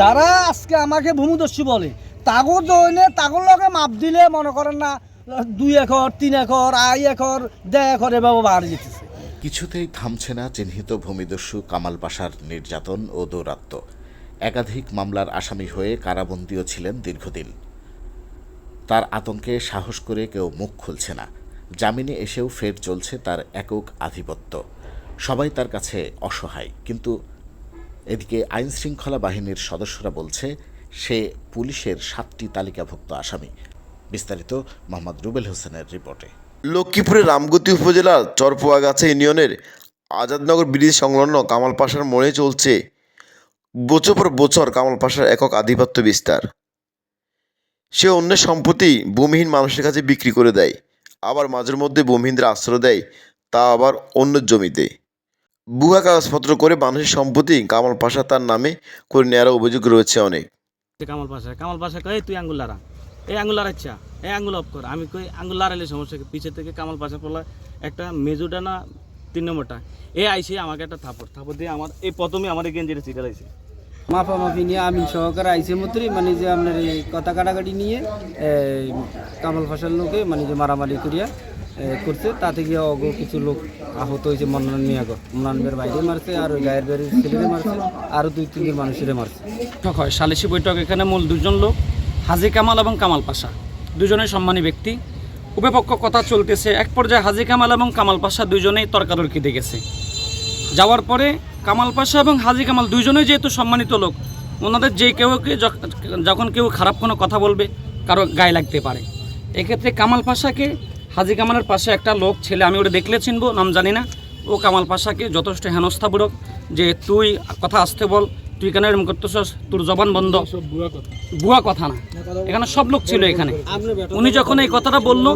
যারা আজকে আমাকে ভূমিদস্যু বলে তাগর দৈনে তাগর লগে মাপ দিলে মনে করেন না, দুই একর, তিন একর, আড়াই একর, দেড় একর এভাবে বাড়ি যেতেছে। কিছুতেই থামছে না চিহ্নিত ভূমিদস্যু কামাল পাশার নির্যাতন ও দৌরাত্ম। একাধিক মামলার আসামি হয়ে কারাবন্দীও ছিলেন দীর্ঘদিন। তার আতঙ্কে সাহস করে কেউ মুখ খুলছে না। জামিনে এসেও ফের চলছে তার একক আধিপত্য। সবাই তার কাছে অসহায়, কিন্তু এদিকে আইন শৃঙ্খলা বাহিনীর সদস্যরা বলছে, সে পুলিশের সাতটি তালিকাভুক্ত আসামি। বিস্তারিত মোহাম্মদ রুবেল হোসেনের রিপোর্টে। লক্ষ্মীপুরের রামগতি উপজেলার চরপোয়াগাছা ইউনিয়নের আজাদনগর ব্রিজ সংলগ্ন কামাল পাশার মোড়ে চলছে বছর পর বছর কামাল পাশার একক আধিপত্য বিস্তার। সে অন্যের সম্পত্তি ভূমিহীন মানুষের কাছে বিক্রি করে দেয়, আবার মাঝের মধ্যে ভূমিহীনদের আশ্রয় দেয়, তা আবার অন্য জমিতে। বুহা কাগজপত্র করে মানুষের সম্পত্তি কামাল পাশা তার নামে করে নেওয়ার অভিযোগ রয়েছে অনেক। কামাল পাশা কামাল পাশা কয়ে তুই আঙ্গুল লারা এই আঙ্গুল লারাচ্ছা এই আঙ্গুল অফ কর। আমি কই আঙ্গুল লারাইলে সমস্যা কি? পিছে থেকে কামাল পাশা পড়লা একটা মেজুটা না তিন নম্বরটা। এ আইসে আমাকে একটা থাপড় থাপড় দিয়ে আমার এই প্রথমে আমার এই গেঞ্জিটা চিটালাইছে মাপা মাপি নিয়ে আমি সহকারে আইসে মতরি মানে যে আপনার এই কথা কাটাকাটি নিয়ে কামাল ফাঁসার লোকে মানে যে মারামারি করিয়া করছে। তাতে গিয়ে অগ কিছু লোক আহত হয়েছে মন্নান মিয়াগ মন্নানের বাইরে মারছে আর গায়ের বাড়ির ছেলেরে মারছে আরও দুই তিনজন মানুষের মারছে। বৈঠক হয়। সালিসি বৈঠক এখানে মূল দুজন লোক, হাজি কামাল এবং কামাল পাশা। দুজনেই সম্মানী ব্যক্তি। উপপক্ষ কথা চলতেছে। এক পর্যায়ে হাজি কামাল এবং কামাল পাশা দুজনেই তর্কাতর্কি দেখেছে। যাওয়ার পরে কামাল পাশা এবং হাজি কামাল দুজনেই যেহেতু সম্মানিত লোক, ওনাদের যে কেউ যখন কেউ খারাপ কোনো কথা বলবে, কারও গায়ে লাগতে পারে। এক্ষেত্রে কামাল পাশাকে হাজি কামালের পাশে একটা লোক ছেলে আমি ওটা দেখলে চিনবো নাম জানি না। ও কামাল পাশাকে যথেষ্ট হেনস্থাপূরক যে তুই কথা আসতে বল তুই কেন এরকম করতেছস? তোর জবান বন্ধ। ভুয়া কথা। না। এখানে সব লোক ছিল এখানে। উনি যখন এই কথাটা বলল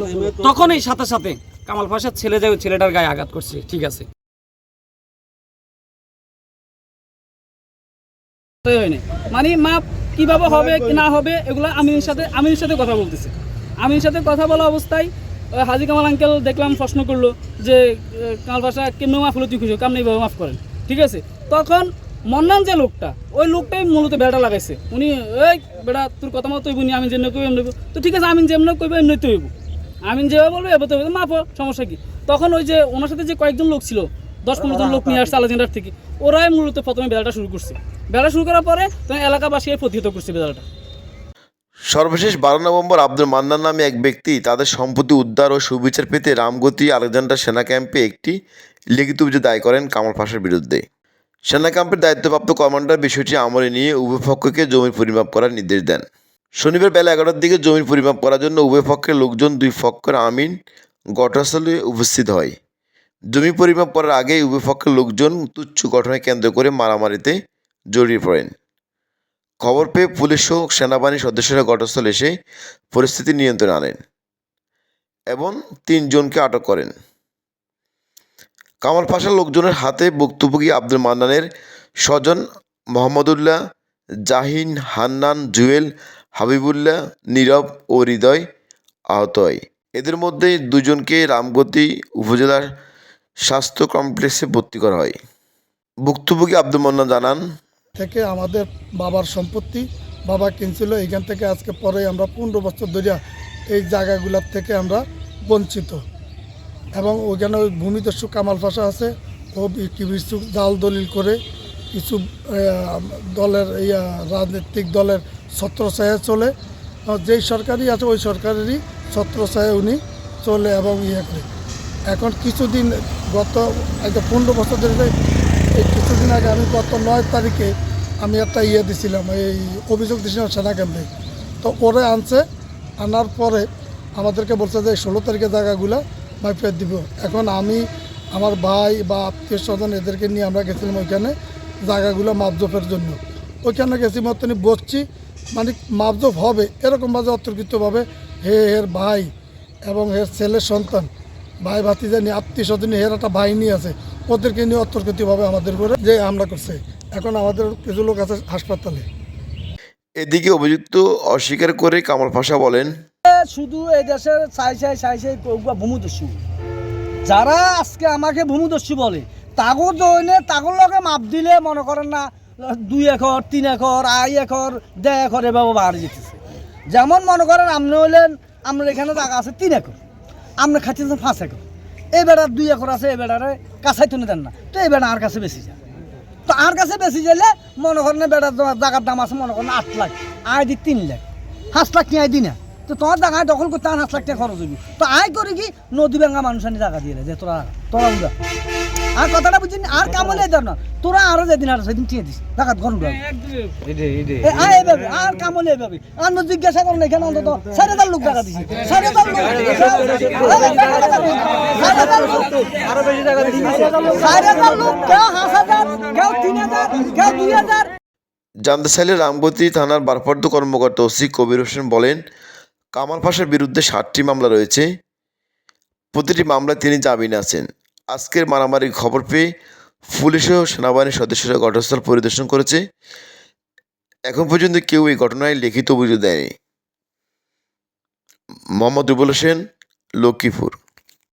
তখনই সাথে সাথে কামাল পাশার ছেলে যায় ওই ছেলেটার গায়ে আঘাত করছে। ঠিক আছে। মানে মা কীভাবে হবে কি না হবে এগুলো আমিনের সাথে আমিনের সাথে কথা বলতেছে। আমিনের সাথে কথা বলা অবস্থায় হাজি কামাল আঙ্কেল দেখলাম প্রশ্ন করল যে কামাল ভাষা কেমন মাফ হলো তুই খুশি কেমন এইভাবে মাফ করেন। ঠিক আছে? তখন মন্নান যে লোকটা, ওই লোকটাই মূলত বেড়া লাগাইছে। উনি, এই বেড়া, তোর কথা মতো তৈব আমি যেমন কইব, এমনি তো ঠিক আছে, আমিন যেমন কইব এমনি তৈব আমিন যেভাবে বলব এবার তো মাফ সমস্যা কি? তখন ওই যে, ওনার সাথে যে কয়েকজন লোক ছিল, দশ পনেরো জন লোক নিয়ে আসছে আলাদিনার থেকে, ওরাই মূলত প্রথমে বেড়াটা শুরু করছে। বেড়া শুরু করার পরে তখন এলাকাবাসী প্রতিহত করছে বেড়াটা। সর্বশেষ বারো নভেম্বর আব্দুল মান্নান নামে এক ব্যক্তি তাদের সম্পত্তি উদ্ধার ও সুবিচার পেতে রামগতি আলেকজান্ডার সেনা ক্যাম্পে একটি লিখিত অভিযোগ দায় করেন কামাল পাশার বিরুদ্ধে। সেনা ক্যাম্পের দায়িত্বপ্রাপ্ত কমান্ডার বিষয়টি আমলে নিয়ে উভয় পক্ষকে জমির পরিমাপ করার নির্দেশ দেন। শনিবার বেলা এগারোটার দিকে জমির পরিমাপ করার জন্য উভয় পক্ষের লোকজন দুই পক্ষের আমিন ঘটনাস্থলে উপস্থিত হয়। জমি পরিমাপ করার আগেই উভয় পক্ষের লোকজন তুচ্ছ ঘটনায় কেন্দ্র করে মারামারিতে জড়িয়ে পড়েন। খবর পেয়ে পুলিশ ও সেনাবাহিনীর সদস্যরা ঘটনাস্থলে এসে পরিস্থিতি নিয়ন্ত্রণে আনেন এবং তিনজনকে আটক করেন। কামাল পাশার লোকজনের হাতে ভুক্তভোগী আব্দুল মান্নানের স্বজন মোহাম্মদুল্লাহ, জাহিন, হান্নান, জুয়েল, হাবিবুল্লাহ, নীরব ও হৃদয় আহত হয়। এদের মধ্যে দুজনকে রামগতি উপজেলার স্বাস্থ্য কমপ্লেক্সে ভর্তি করা হয়। ভুক্তভোগী আব্দুল মান্নান জানান থেকে আমাদের বাবার সম্পত্তি বাবা কিনছিল এইখান থেকে আজকে পরে আমরা পনেরো বছর ধরে এই জায়গাগুলোর থেকে আমরা বঞ্চিত। এবং ওইখানে ওই ভূমিদস্যু কামাল ভাষা আছে, ও কিছু জাল দলিল করে কিছু দলের ইয়া, রাজনৈতিক দলের ছত্রছায়া চলে। যেই সরকারই আছে, ওই সরকারেরই ছত্রছায়া উনি চলে এবং ইয়ে করে। এখন কিছুদিন গত একটা পনেরো বছর ধরে এই কিছুদিন আগে আমি গত নয় তারিখে আমি একটা ইয়ে দিছিলাম, এই অভিযোগ দিয়েছিলাম সেনা ক্যাম্পে। তো ওরে আনছে, আনার পরে আমাদেরকে বলছে যে ষোলো তারিখে জায়গাগুলো মাইফের দিব। এখন আমি, আমার ভাই বা আত্মীয় স্বজন এদেরকে নিয়ে আমরা গেছিলাম ওইখানে জায়গাগুলো মাপজোপের জন্য। ওইখানে গেছি মতনই বসছি মানে মাপজোপ হবে এরকমভাবে অতর্কিতভাবে হে হের ভাই এবং হের ছেলের সন্তান, ভাই ভাতিজা নিয়ে, আত্মীয় স্বজন হের একটা বাহিনী আছে, ওদেরকে নিয়ে অতর্কিতভাবে আমাদের করে যে হামলা করছে। এখন আমাদের কিছু লোক আছে হাসপাতালে। এদিকে অভিযুক্ত অস্বীকার করে কামাল পাশা বলেন শুধু এই দেশের চাই চাই চাই চাই ভূমিদস্যু। যারা আজকে আমাকে ভূমিদস্যু বলে তাগর দৈনে তাগর লগে মাপ দিলে মনে করেন না দুই একর তিন একর আড়াই একর দেড় একর এভাবে বাড়ি যেতেছে। যেমন মনে করেন আপনি হলেন আপনার এখানে জায়গা আছে তিন একর আপনি খাচ্ছেন পাঁচ একর। এই বেড়ার দুই একর আছে এই বেড়ারে কাছাই তুলে দেন না তো এই বেড়া আর কাছে বেশি যায়। তো আর কাছে বেশি গেলে মনে করেন বেড়ার জায়গার দাম আছে, মনে করেন আট লাখ, আয় দি তিন লাখ পাঁচ লাখ নিয়ে দি না? তো তোমার জায়গায় দখল করতে আর পাঁচ লাখ টাকা খরচ হইবি। তো আয় করি কি নদী ভাঙা মানুষ আনি জায়গা দিয়ে যে তোরা তোরা উড়া আর কথাটা বুঝিনি আর কামলে দেন না তোরা আরও যেদিন আর সেদিন টিয়ে দিস জায়গা ঘর উড়া এ, আয় এইভাবে, আর কামলে এইভাবে আর ন জিজ্ঞাসা করেন এখানে অন্তত সাড়ে হাজার লোক টাকা দিছে সাড়ে হাজার লোক সাড়ে লোক আরও বেশি টাকা দিছে সাড়ে হাজার লোক কেউ হাঁস হাজার কেউ তিন হাজার কেউ দুই হাজার। জানতে চাইলে রামগতি থানার ভারপ্রাপ্ত কর্মকর্তা ওসি কবির হোসেন বলেন কামাল পাশার বিরুদ্ধে ষাটটি মামলা রয়েছে। প্রতিটি মামলায় তিনি জামিনে আছেন। আজকের মারামারির খবর পেয়ে পুলিশ ও সেনাবাহিনীর সদস্যরা ঘটনাস্থল পরিদর্শন করেছে। এখন পর্যন্ত কেউ এই ঘটনায় লিখিত অভিযোগ দেয়নি। মোহাম্মদ রুবুল হোসেন, লক্ষ্মীপুর।